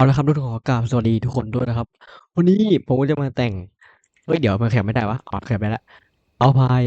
เอาละครับทุกคนขอกราบสวัสดีทุกคนด้วยนะครับ วันนี้ผมก็จะมาแต่งเฮ้ยเดี๋ยวมันแขบไม่ได้วะอ๋อแขบไปแล้วเอาพาย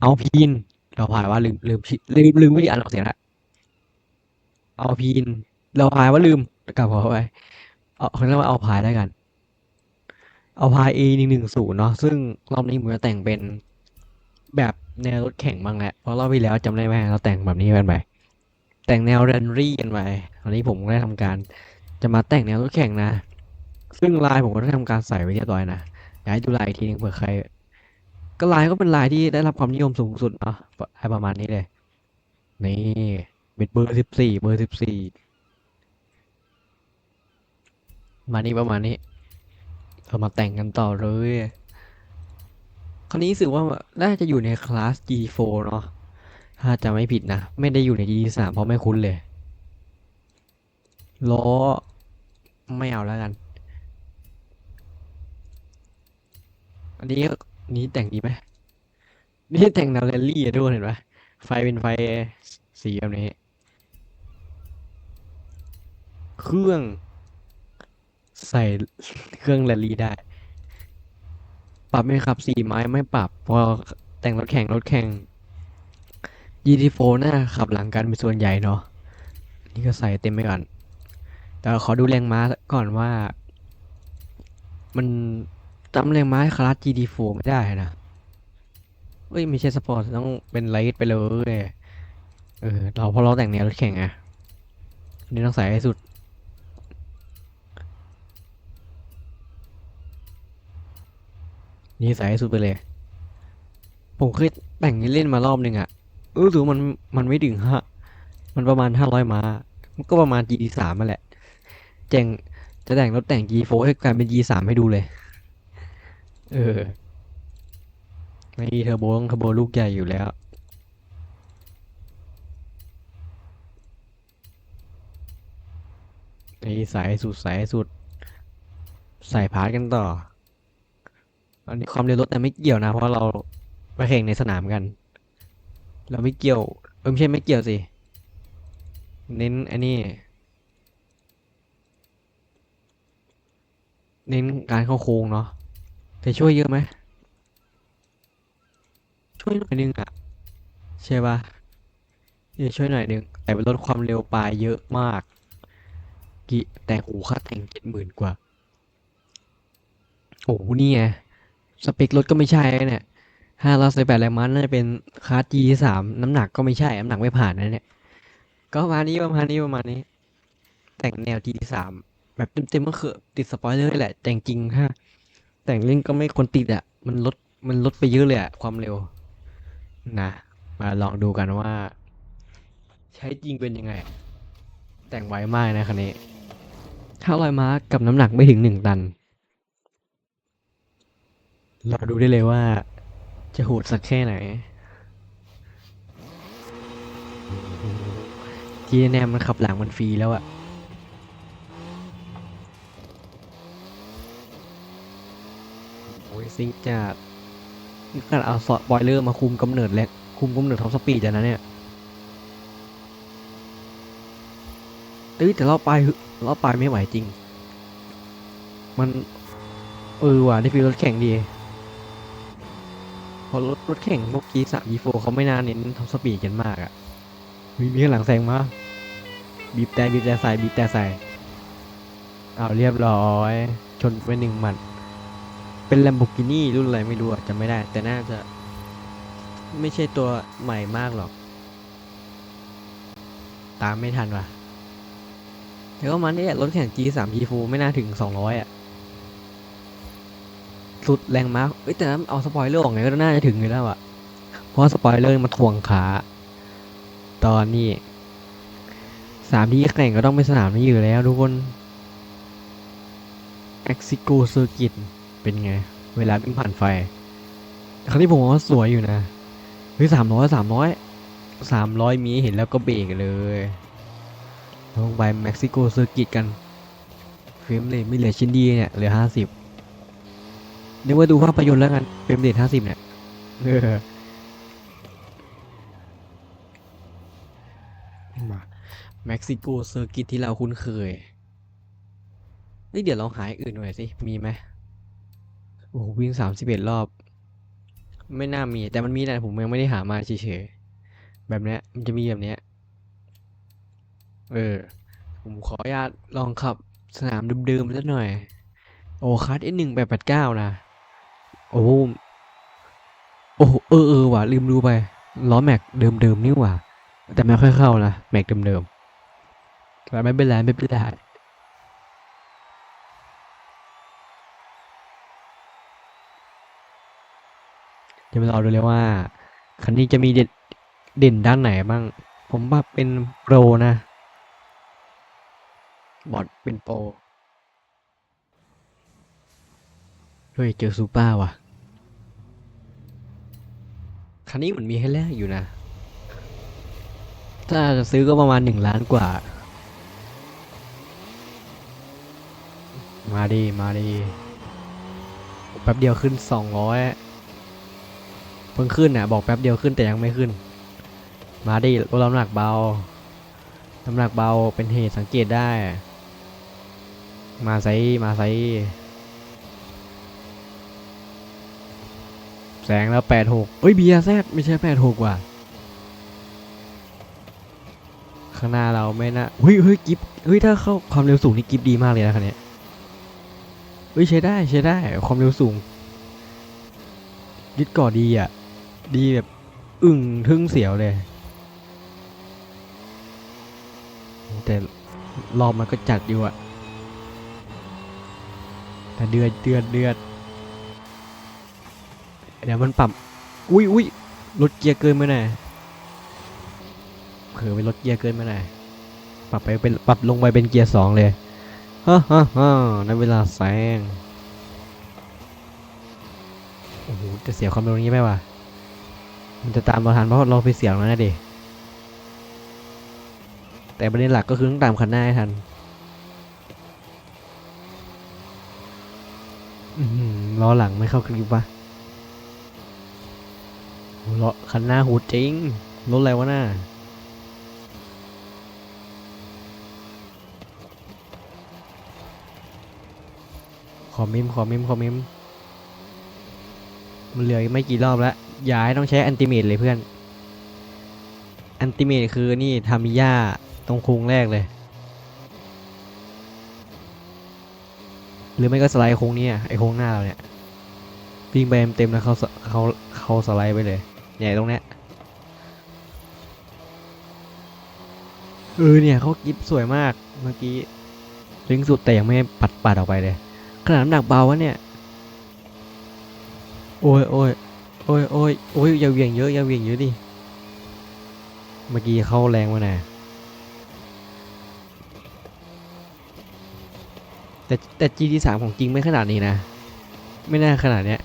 เอาพีนเราพายว่าลืมลืมลืมลืมวิธีอ่านออกเสียงละเอาพีนเราพายว่าลืมกลับขอไปเอาเขาเรียกว่าเอาพายแล้วกัน เอาพาย A หนึ่งหนึ่งศูนย์เนาะซึ่งรอบนี้ผมจะแต่งเป็นแบบแนวรถแข่งบ้างแหละเพราะรอบที่แล้วจำได้ไหมเราแต่งแบบนี้กันไปแต่งแนวแรนรี่กันไปตอนนี้ผมได้ทำการ จะมาแต่งแนวรถแข่งนะ ซึ่งลายผมก็ได้ทำการใส่ไว้เรียบร้อยนะอยากให้ดูลายอีกทีหนึงเผื่อใคร ก็ลายก็เป็นลายที่ได้รับความนิยมสูงสุดเนาะให้ประมาณนี้เลย นี่เป็นเบอร์สิบสี่เบอร์สิบสี่มานี่ประมาณนี้เรามาแต่งกันต่อเลย คราวนี้รู้สึกว่าน่าจะอยู่ในคลาส G4 เนาะ ถ้าจะไม่ผิดนะ ไม่ได้อยู่ใน G3 เพราะไม่คุ้นเลย ล้อ ไม่เอาแล้วกัน อันนี้นี้แต่งดีไหมนี่แต่งนวแรลลี่อะทุกคนเห็นไหมไฟเป็นไฟสีแบบนี้ เครื่อง ใส่เครื่องแรลลี่ได้ ปรับไหมครับสีไม้ไม่ปรับ พอแต่งรถแข่งรถแข่ง GT4 น่าขับหลังกันเป็นส่วนใหญ่เนาะนี่ก็ใส่เต็มไปก่อน แต่ขอดูแรงม้าก่อนว่า มันจำแรงม้าคลาส GT4 ไม่ได้นะเอ้ยไม่ใช่สปอร์ตต้องเป็นไลท์ไปเลยเออเราเพราะเราแต่งแนวรถแข่งอันนี่ต้องใส่ให้สุด นี่ใส่ให้สุดไปเลย ผมเคยแต่งเล่นมารอบหนึ่งอะรู้สึกมันมันไม่ถึงฮะ มันประมาณห้าร้อยม้า มันก็ประมาณ GT3 มาแหละ แจงจะแต่งรถแต่ง G4 ให้กลายเป็น G3 ให้ดูเลย เออไม่เทอร์โบต้องเทอร์โบลูกใหญ่อยู่แล้วนี่ใส่ให้สุดใส่ให้สุดใส่พาร์ทกันต่อ อันนี้ความเร็วรถแต่ไม่เกี่ยวนะ เพราะเราไปแข่งในสนามกัน เราไม่เกี่ยวเออไม่ใช่ไม่เกี่ยวสิ เน้นอันนี้ เน้นการเข้าโค้งเนาะแต่ช่วยเยอะไหมช่วยหน่อยนึงอะใช่ปะเดี๋ยวช่วยหน่อยนึงแต่ลดความเร็วปลายเยอะมากกิแต่หูค่าแต่งเจ็ดหมื่นกว่าโอ้โหนี่ไงสเปครถก็ไม่ใช่เนี่ยห้าร้อยสิบแปดแรงม้าน่าจะเป็นคาร์ G สามน้ำหนักก็ไม่ใช่ น้ำหนักไม่ผ่านนะเนี่ย ก็ประมาณนี้ประมาณนี้ประมาณนี้ แต่งแนว G สาม แบบเต็มๆก็คือติดสปอยเลอร์แหละ แต่จริงๆถ้าแต่งเล่นก็ไม่ควรติดอะ มันลดมันลดไปเยอะเลยอะ ความเร็ว นะ มาลองดูกันว่า ใช้จริงเป็นยังไง แต่งไวมากนะคันนี้ถ้าลอยม้ากับน้ำหนักไม่ถึงหนึ่งตัน เราดูได้เลยว่า จะโหดสักแค่ไหนทีแนมมันขับหลังมันฟรีแล้วอะโอ้ย ซิงจัดนี่ขนาดเอาสอดบอยเลอร์มาคุมกำเนิดแลกคุมกำเนิดท็อปสปีดอะนะเนี่ยเอ้ยแต่เราไปเราไปไม่ไหวจริง มัน เออว่ะได้ฟีลรถแข่งดี พอรถรถแข่งพวกกีสามกีโฟเขาไม่น่าเน้นท็อปสปีดกันมากอะ่ะ มีมีข้างหลังแซงมา บีบแต่บีบแต่ใส่บีบแต่ใส่เอาเรียบร้อย ชนไปหนึ่งหมัด เป็น Lamborghini รุ่นอะไรไม่รู้อะจำไม่ได้ แต่น่าจะ ไม่ใช่ตัวใหม่มากหรอก ตามไม่ทันว่ะ แต่ก็มันเนี่ยรถแข่ง G3 G4 ไม่น่าถึง 200 อะ สุดแรงมากเอ้ยแต่นั้นเอาสปอยเลอร์ออกไงก็น่าจะถึงอยู่แล้วอะเพราะสปอยเลอร์มันถ่วงขา ตอนนี้สามที่แข่งก็ต้องเป็นสนามนี้อยู่แล้วทุกคน Mexico Circuit เป็นไง เวลาวิ่งผ่านไฟ ครั้งที่ผมว่าสวยอยู่นะเฮ้ยสามร้อยสามร้อยสามร้อยมีเห็นแล้วก็เบรกเลยลงไป Mexico Circuit กันเฟรมเลยไม่เหลือชิ้นดีเนี่ยเหลือห้าสิบเดี๋ยวมาดูภาพยนตร์แล้วกันเฟรมเรทห้าสิบเนี่ยเออมาเม็กซิโกเซอร์กิตที่เราคุ้นเคยเฮ้ยเดี๋ยวลองหายอื่นหน่อยสิ มีไหม โอ้โหวิ่งสามสิบเอ็ดรอบ ไม่น่ามี แต่มันมีแต่ผมยังไม่ได้หามาเฉยๆแบบเนี้ยมันจะมีแบบเนี้ยเออ ผมขออนุญาตลองขับสนามเดิมๆสักหน่อย โอ้คัสเอหนึ่งแปดแปดเก้านะ โอ้โอ้เออเออว่ะลืมดูไปล้อแม็กเดิมๆนี่ว่าแต่ไม่ค่อยเข้านะแม็กเดิมๆแต่ไม่เป็นไรไม่เป็นไร จะมาเราดูเลยว่าคันนี้จะมีเด่นเด่นด้านไหนบ้าง ผมว่าเป็นโปรนะ บอดเป็นโปรเฮ้ยเจอซูเปอร์ว่ะ คันนี้เหมือนมีให้แลกอยู่นะ ถ้าจะซื้อก็ประมาณหนึ่งล้านกว่า มาดีมาดีแป๊บเดียวขึ้นสองร้อย เพิ่งขึ้นน่ะบอกแป๊บเดียวขึ้นแต่ยังไม่ขึ้น มาดิลดน้ำหนักเบา น้ำหนักเบาเป็นเหตุสังเกตได้ มาไซมาไซแสงแล้วแปดหกเอ้ยบีอาแซดไม่ใช่แปดหกว่ะ ข้างหน้าเราไม่น่าเฮ้ยเฮ้ยกิฟเฮ้ยถ้าเข้าความเร็วสูงนี่กิฟดีมากเลยนะคันนี้เฮ้ยใช้ได้ใช้ได้ความเร็วสูง ยึดก่อดีอะ ดีแบบอึ่งทึ่งเสียวเลย แต่รอบมันก็จัดอยู่อะแต่เดือดเดือดเดือดเดี๋ยวมันปรับอุ้ยอุ้ยลดเกียร์เกินไปหน่อยเผลอไปลดเกียร์เกินไปหน่อยปรับไปเป็นปรับลงไปเป็นเกียร์สองเลยฮ่าฮ่าฮ่าในเวลาแซงโอ้โหจะเสียความเร็วนี้ไหมวะ มันจะตามเราทันเพราะเราไปเสียงแล้วนะเดแต่ประเด็นหลักก็คือต้องตามคันหน้าให้ทันล้อหลังไม่เข้าคลิปวะล้อคันหน้าหูจริงรถอะไรวะหน่าขอมิมขอมิมขอมิมมันเหลืออีกไม่กี่รอบแล้ว ย่าให้ต้องใช้อันติเมตเลยเพื่อน อันติเมตคือนี่ทามิยาตรงโค้งแรกเลย หรือไม่ก็สไลด์โค้งนี้ไอโค้งหน้าเราเนี่ยวิ่งไปเต็มแล้วเขาเขาเขาสไลด์ไปเลยเนี่ตรงเนี้ยเออเนี่ยเขากิฟสวยมากเมื่อกี้ลิงสุดแต่ยังไม่ปัดปัดออกไปเลย ขนาดน้ำหนักเบาวะเนี่ย โอ้ยโอ้ย โอ้ยโอ้ยโอ้ยอย่าเวียงเยอะอย่าเวียงเยอะดิ เมื่อกี้เข้าแรงมาน่ะแต่แต่ GT3 ของจริงไม่ขนาดนี้นะ ไม่น่าขนาดเนี้ย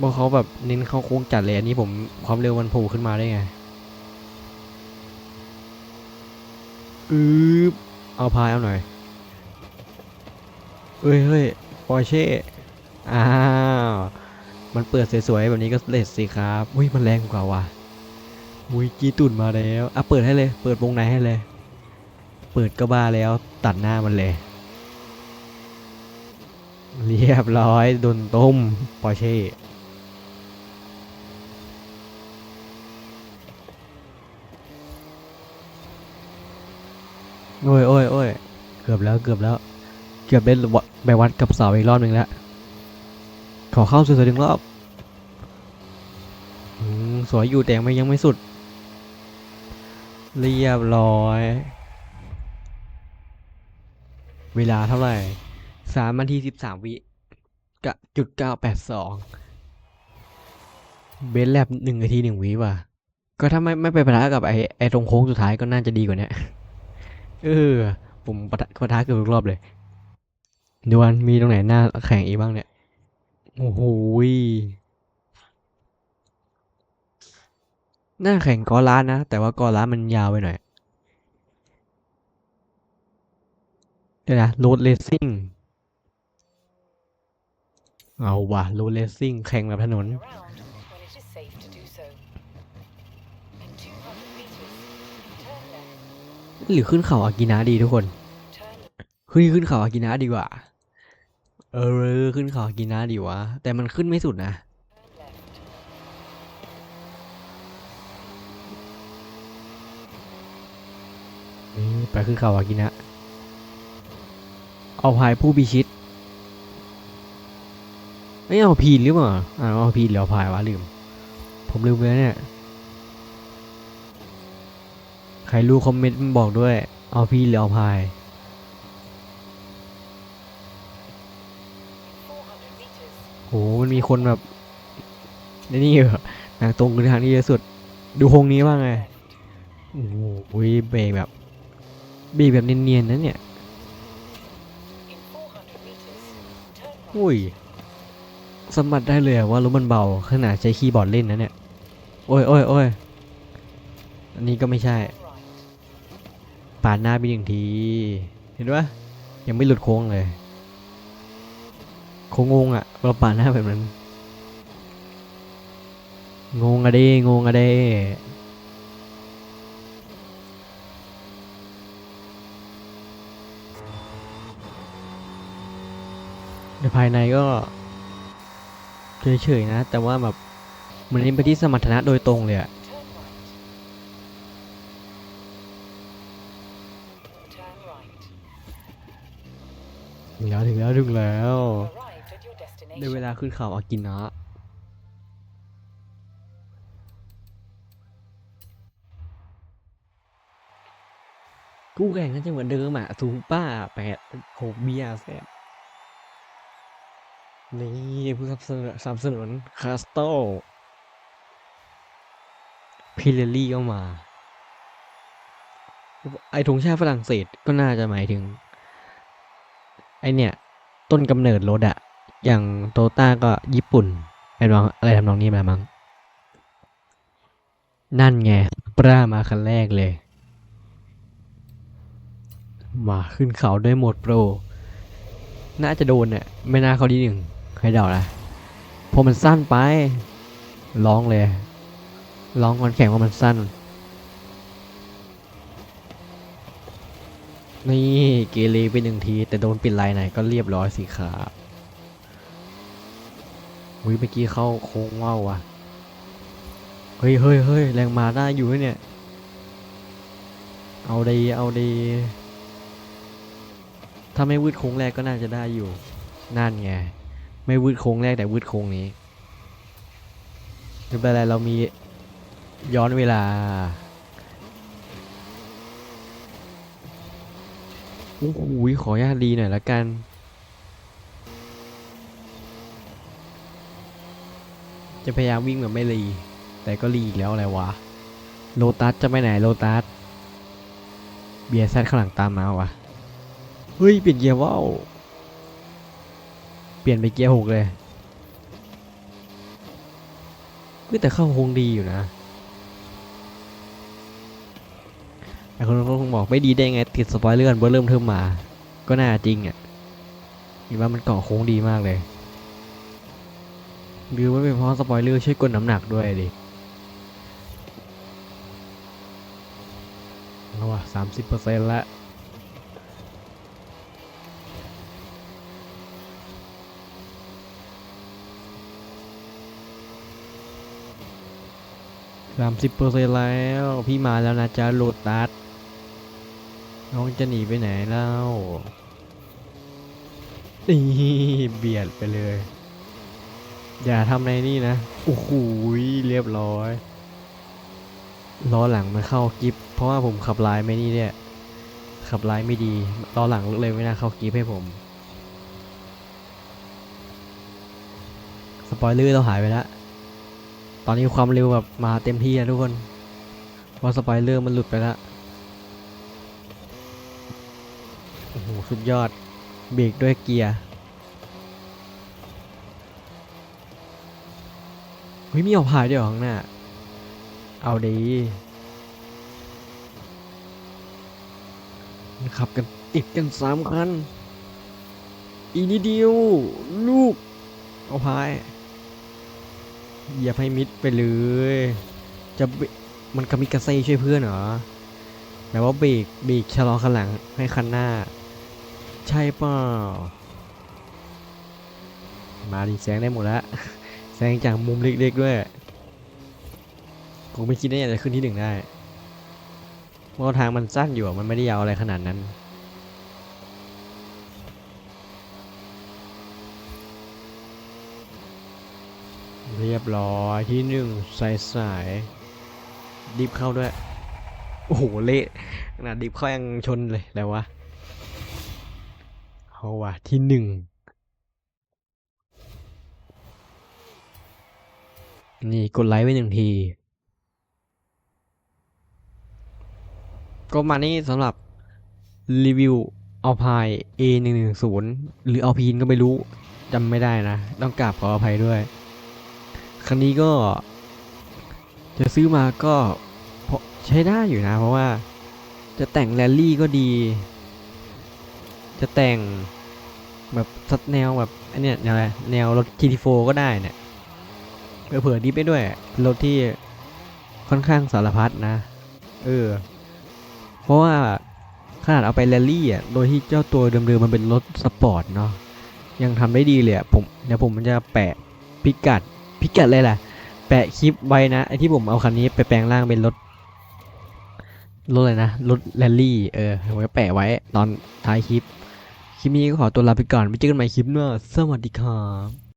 บอกเขาแบบเน้นเข้าโค้งจัดเลยอันนี้ผมความเร็วมันโผล่ขึ้นมาได้ไงอืบเอาพายเอาหน่อยเฮ้ยเฮ้ยปอร์เช่ อ้าว มันเปิดสวยๆแบบนี้ก็เลสสิครับอุ้ยมันแรงกว่าว่ะอุ้ยกีตุ่นมาแล้วอะเปิดให้เลย เปิดวงในให้เลย เปิดก็บ้าแล้วตัดหน้ามันเลย เรียบร้อยโดนต้มปอร์เช่โอ้ยโอ้ยโอ้ยเกือบแล้วเกือบแล้ว เกือบได้ไปวัดกับเสาอีกรอบหนึ่งแล้ว ขอเข้าสวยๆหนึ่งรอบอสวยอยู่แต่ยังไม่ยังไม่สุด เรียบร้อย เวลาเท่าไหร่สามนาทีสิบสามวิกะจุดเก้าแปดสองเบนแลบหนึ่งนาทีหนึ่งวิว่ะ ก็ถ้าไม่ไม่ไปปะทะกับไอ้ไอ้ตรงโค้งสุดท้ายก็น่าจะดีกว่านี้เออ ผมปะทะปะทะเกือบทุกรอบเลยดวนมีตรงไหนหน้าแข่งอีกบ้างเนี่ย โอ้โหหน้าแข่งกอร้านนะ แต่ว่ากอร้านมันยาวไปหน่อย เดี๋ยวนะโรดเลสซิ่ง เอาว่ะโรดเลสซิ่ง แข่งแบบถนน หรือขึ้นเขาอากินะดีทุกคน turn เฮ้ยขึ้นเขาอากินะดีกว่า เออขึ้นเขาอกินะดีวะ แต่มันขึ้นไม่สุดนะ นี่ไปขึ้นเขาอากินะ เอาพายผู้พิชิตไม่เอาพีนหรือเปล่าอ่าเอาพีนหรือเอาพายวะลืม ผมลืมไปแล้วเนี่ย ใครรู้คอมเมนต์บอกด้วย เอาพีนหรือเอาพาย โหมันมีคนแบบในนี่เหรอทางตรงคือทางที่เยอะสุด ดูโครงนี้บ้างไงโอ้โหเบรกแบบเบรกแบบเนียนๆนะเนี่ยอุ้ยสัมผัสได้เลยว่ารถมันเบาขนาดใช้คีย์บอร์ดเล่นนะเนี่ย โอ้ยโอ้ยโอ้ยอันนี้ก็ไม่ใช่ปาดหน้าไปหนึ่งที เห็นปะยังไม่หลุดโค้งเลย ค้งงงอะเราปาดหน้าแบบนั้น งงอะเด้งงอะเด้ในภายในก็เฉยๆนะ แต่ว่าแบบเหมือนเน้นไปที่สมรรถนะโดยตรงเลยอะถึงแล้วถึงแล้วถึงแล้ว Arrived at your ได้เวลาขึ้นเขาอากินะกู้แข่งน่าจะเหมือนเดิมอะซูป้าแปดหกเบียร์แซบนี่ผู้สนับสนุนสนับสนุนคาสโตพิเรลี่ก็มา ไอธงชาติฝรั่งเศสก็น่าจะหมายถึง ไอเนี่ย ต้นกำเนิดรถอะ อย่างโตต้าก็ญี่ปุ่นเป็นว่าอะไรทำนองนี้มามั้ง นั่นไงปรามาคันแรกเลย มาขึ้นเขาด้วยโหมดโปร น่าจะโดนเนี่ยไม่น่าเขาดีหนึ่งให้เดานะเพราะมันสั้นไป ร้องเลย ร้องก่อนแข่งว่ามันสั้น นี่เกเรไปหนึ่งที แต่โดนปิดไลน์ไหนก็เรียบร้อยสิครับ วิเมื่อกี้เข้าโค้งว่าวว่ะ เฮ้ยเฮ้ยเฮ้ยแรงมาได้อยู่เนี่ย เอาดีเอาดีถ้าไม่วืดโค้งแรกก็น่าจะได้อยู่ นั่นไง ไม่วืดโค้งแรกแต่วืดโค้งนี้ไม่เป็นไรเรามีย้อนเวลาโอ้โหขออนุญาตดีหน่อยละกัน จะพยายามวิ่งแบบไม่รี แต่ก็รีอีกแล้วอะไรวะ โลตัสจะไปไหนโลตัส เบียร์แซดข้างหลังตามมาวะเฮ้ย เปลี่ยนเกียร์ว่าวเปลี่ยนไปเกียร์หกเลยเฮ้ยแต่เข้าคงดีอยู่นะแต่คนก็คงบอกไม่ดีได้ไง ติดสปอยเลอร์กันเบอร์เริ่มเทิมมา ก็น่าจริงอะคิดว่ามันเกาะโค้งดีมากเลย หรือว่เป็นเพราะสปอยเลอร์ช่วยกดน้ำหนักด้วยดิเอาว่ะสามสิบเปอร์เซ็นต์ละสามสิบเปอร์เซ็นต์แล้ว พี่มาแล้วนะจ๊ะโลตัสน้องจะหนีไปไหนเล่านี่เบียดไปเลย อย่าทำในนี่นะ โอ้โหเรียบร้อย ล้อหลังมันเข้ากิฟเพราะว่าผมขับลายไม่นี่เนี่ย ขับลายไม่ดี ล้อหลังเลยไม่น่าเข้ากิฟให้ผม สปอยเลอร์เราหายไปแล้ว ตอนนี้ความเร็วแบบมาเต็มที่อะทุกคนเพราะสปอยเลอร์มันหลุดไปแล้ว โอ้โห สุดยอด เบรกด้วยเกียร์ เฮ้ยมีเอาพายด้วยเหรอข้างหน้า เอาดีขับกันติดกันสามคัน อีนิดเดียว ลูก เอาพายเหยียบให้มิดไปเลย จะมันกามิกาเซ่ช่วยเพื่อนเหรอแบบว่าเบรกเบรกชะลอคันหลังให้คันหน้า ใช่เปล่ามาดิแซงได้หมดแล้ว แซงจากมุมเล็กๆด้วยกูไม่คิดว่าจะขึ้นที่หนึ่งได้เพราะว่าทางมันสั้นอยู่มันไม่ได้ยาวอะไรขนาดนั้น เรียบร้อยที่หนึ่งสายสายๆดิฟเข้าด้วย โอ้โห เละขนาดดิฟเข้ายังชนเลยแล้ววะเอาว่ะที่หนึ่ง นี่กดไลค์ไว้หนึ่งที ก็มานี่สำหรับรีวิวเอาพาย A 1 1 0หรือเอาพีนก็ไม่รู้จำไม่ได้นะ ต้องกราบขออภัยด้วย ครั้งนี้ก็ จะซื้อมาก็พอใช้ได้อยู่นะ เพราะว่าจะแต่งแรลลี่ก็ดี จะแต่งแบบสัดแนวแบบอันเนี้ยแนวรแนวรถ GT4 ก็ได้เนี่ย เผื่อดิฟไปด้วย รถที่ค่อนข้างสารพัดนะ เออ เพราะว่าขนาดเอาไปแรลลี่อะ โดยที่เจ้าตัวเดิมๆมันเป็นรถสปอร์ตเนาะ ยังทำได้ดีเลยอะ ผม เดี๋ยวผมมันจะแปะพิกัด พิกัดเลยแหละ แปะคลิปไว้นะ ไอที่ผมเอาคันนี้ไปแปลงร่างเป็นรถ รถอะไรนะ รถแรลลี่ เออ ผมจะแปะไว้ตอนท้ายคลิป คลิปนี้ก็ขอตัวลาไปก่อน ไปเจอกันใหม่คลิปหน้า สวัสดีครับ